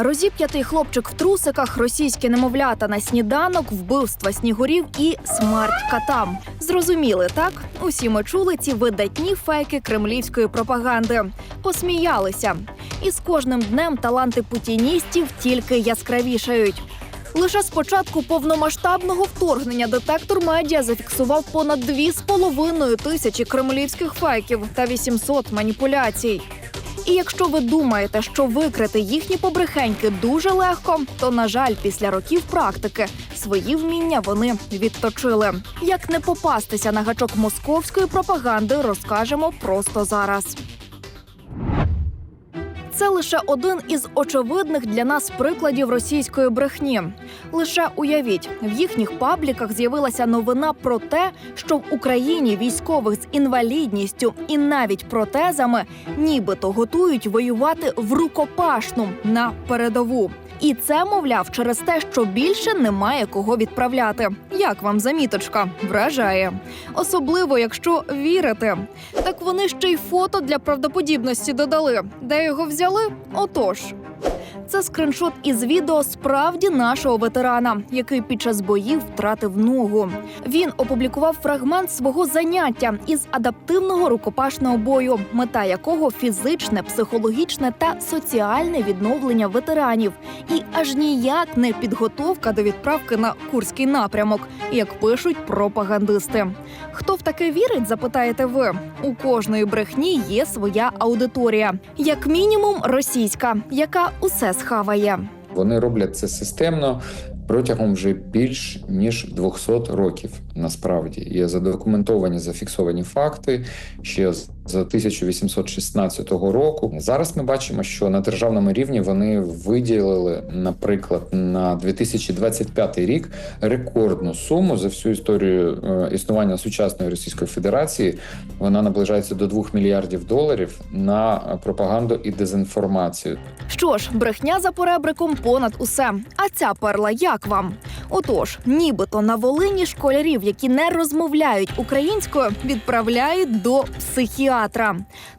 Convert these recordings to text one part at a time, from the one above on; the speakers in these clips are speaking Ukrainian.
Розіп'ятий хлопчик в трусиках, російські немовлята на сніданок, вбивства снігурів і смерть катам. Зрозуміли, так? Усі ми чули ці видатні фейки кремлівської пропаганди. Посміялися. І з кожним днем таланти путіністів тільки яскравішають. Лише з початку повномасштабного вторгнення детектор медіа зафіксував понад 2,5 тисячі кремлівських фейків та 800 маніпуляцій. І якщо ви думаєте, що викрити їхні побрехеньки дуже легко, то на жаль, після років практики свої вміння вони відточили. Як не попастися на гачок московської пропаганди, розкажемо просто зараз. Це лише один із очевидних для нас прикладів російської брехні. Лише уявіть, в їхніх пабліках з'явилася новина про те, що в Україні військових з інвалідністю і навіть протезами нібито готують воювати в рукопашну на передову. І це, мовляв, через те, що більше немає кого відправляти. Як вам заміточка? Вражає. Особливо, якщо вірите. Так вони ще й фото для правдоподібності додали. Де його взяли? Отож. Це скриншот із відео справді нашого ветерана, який під час боїв втратив ногу. Він опублікував фрагмент свого заняття із адаптивного рукопашного бою, мета якого фізичне, психологічне та соціальне відновлення ветеранів, і аж ніяк не підготовка до відправки на курський напрямок, як пишуть пропагандисти. Хто в таке вірить, запитаєте ви? У кожної брехні є своя аудиторія, як мінімум російська, яка усе схаває. Вони роблять це системно протягом вже більш ніж 200 років. Насправді є задокументовані зафіксовані факти ще з з 1816 року. Зараз ми бачимо, що на державному рівні вони виділили, наприклад, на 2025 рік рекордну суму за всю історію е, існування сучасної Російської Федерації. Вона наближається до 2 мільярдів доларів на пропаганду і дезінформацію. Що ж, брехня за поребриком понад усе. А ця перла як вам? Отож, нібито на Волині школярів, які не розмовляють українською, відправляють до психіатра.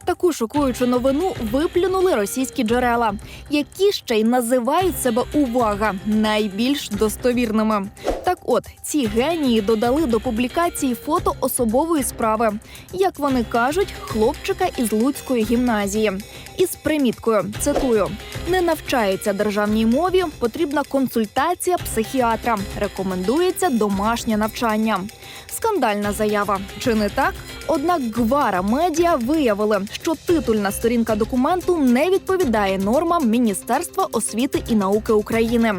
Таку шокуючу новину виплюнули російські джерела, які ще й називають себе увага найбільш достовірними. Так, от ці генії додали до публікації фото особової справи, як вони кажуть, хлопчика із Луцької гімназії. Із приміткою цитую: не навчається державній мові, потрібна консультація психіатра. Рекомендується домашнє навчання. Скандальна заява, чи не так? Однак Гвара медіа виявили, що титульна сторінка документу не відповідає нормам Міністерства освіти і науки України.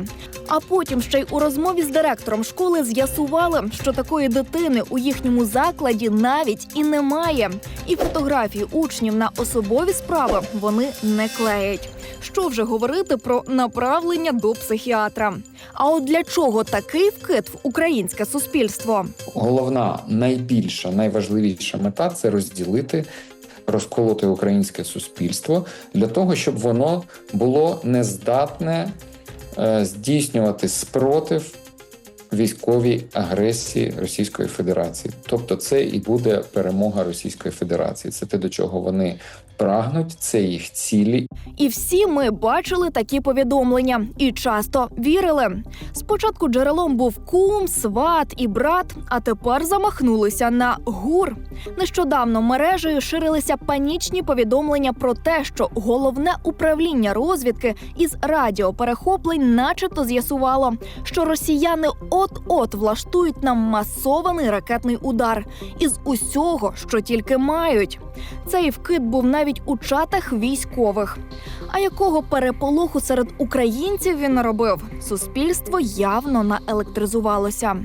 А потім ще й у розмові з директором школи з'ясували, що такої дитини у їхньому закладі навіть і немає. І фотографії учнів на особові справи вони не клеять. Що вже говорити про направлення до психіатра? А от для чого такий вкид в українське суспільство? Головна, найбільша, найважливіша мета це розділити. Розколоти українське суспільство для того, щоб воно було нездатне здійснювати спротив військовій агресії Російської Федерації. Тобто, це і буде перемога Російської Федерації. Це те, до чого вони прагнуть, це їх цілі. І всі ми бачили такі повідомлення і часто вірили. Спочатку джерелом був кум, сват і брат, а тепер замахнулися на гур. Нещодавно мережею ширилися панічні повідомлення про те, що головне управління розвідки із радіоперехоплень, начебто, з'ясувало, що росіяни от-от влаштують нам масований ракетний удар із усього, що тільки мають. Цей вкид був навіть у чатах військових. А якого переполоху серед українців він наробив? Суспільство явно наелектризувалося.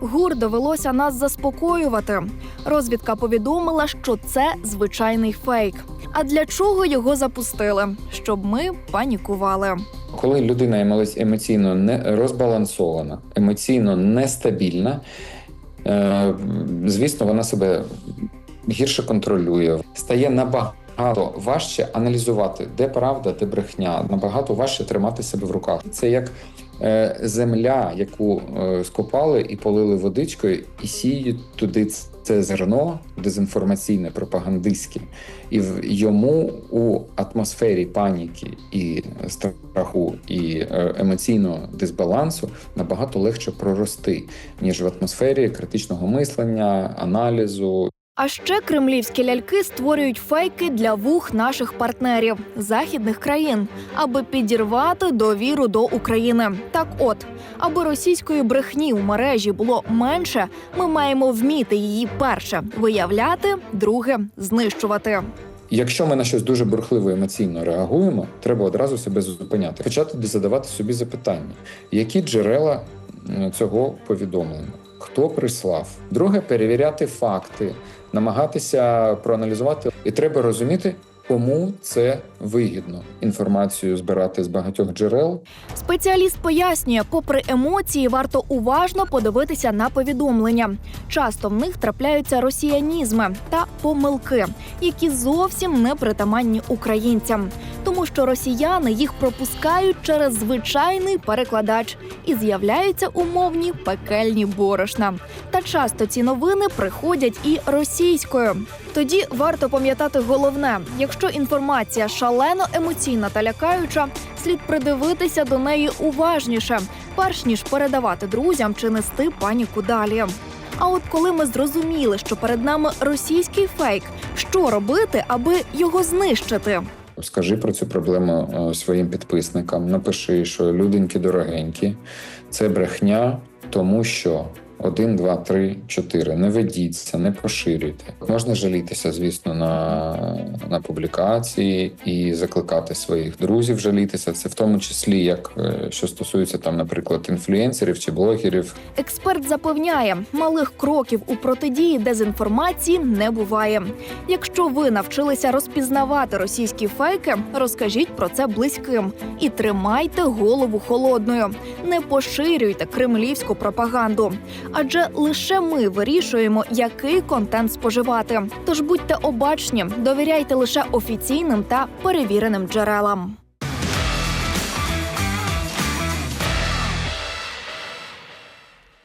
Гур довелося нас заспокоювати. Розвідка повідомила, що це звичайний фейк. А для чого його запустили? Щоб ми панікували. Коли людина емоційно не розбалансована, емоційно нестабільна, е, звісно, вона себе гірше контролює, стає набагато важче аналізувати, де правда, де брехня, набагато важче тримати себе в руках. Це як е, земля, яку е, скопали і полили водичкою, і сіють туди це зерно дезінформаційне, пропагандистське, і в йому у атмосфері паніки і страху і е, емоційного дисбалансу набагато легше прорости, ніж в атмосфері критичного мислення, аналізу А ще кремлівські ляльки створюють фейки для вух наших партнерів західних країн, аби підірвати довіру до України. Так, от, аби російської брехні у мережі було менше, ми маємо вміти її перше виявляти, друге знищувати. Якщо ми на щось дуже бурхливо емоційно реагуємо, треба одразу себе зупиняти, почати задавати собі запитання, які джерела цього повідомлення, хто прислав. Друге, перевіряти факти, намагатися проаналізувати, і треба розуміти, кому це вигідно. Інформацію збирати з багатьох джерел Спеціаліст пояснює, попри емоції, варто уважно подивитися на повідомлення. Часто в них трапляються росіянізми та помилки, які зовсім не притаманні українцям, тому що росіяни їх пропускають через звичайний перекладач і з'являються умовні пекельні борошна. Та часто ці новини приходять і російською. Тоді варто пам'ятати головне: якщо інформація шалено емоційна та лякаюча, слід придивитися до неї уважніше, перш ніж передавати друзям чи нести паніку далі. А от коли ми зрозуміли, що перед нами російський фейк, що робити, аби його знищити? Скажи про цю проблему е, своїм підписникам. Напиши, що люденькі дорогенькі, це брехня, тому що. Один, два, три, чотири. Не ведіться, не поширюйте. Можна жалітися, звісно, на, на публікації і закликати своїх друзів жалітися. Це в тому числі, як е, що стосується там, наприклад, інфлюенсерів чи блогерів. Експерт запевняє, малих кроків у протидії дезінформації не буває. Якщо ви навчилися розпізнавати російські фейки, розкажіть про це близьким і тримайте голову холодною. Не поширюйте кремлівську пропаганду, адже лише ми вирішуємо, який контент споживати. Тож будьте обачні, довіряйте лише офіційним та перевіреним джерелам.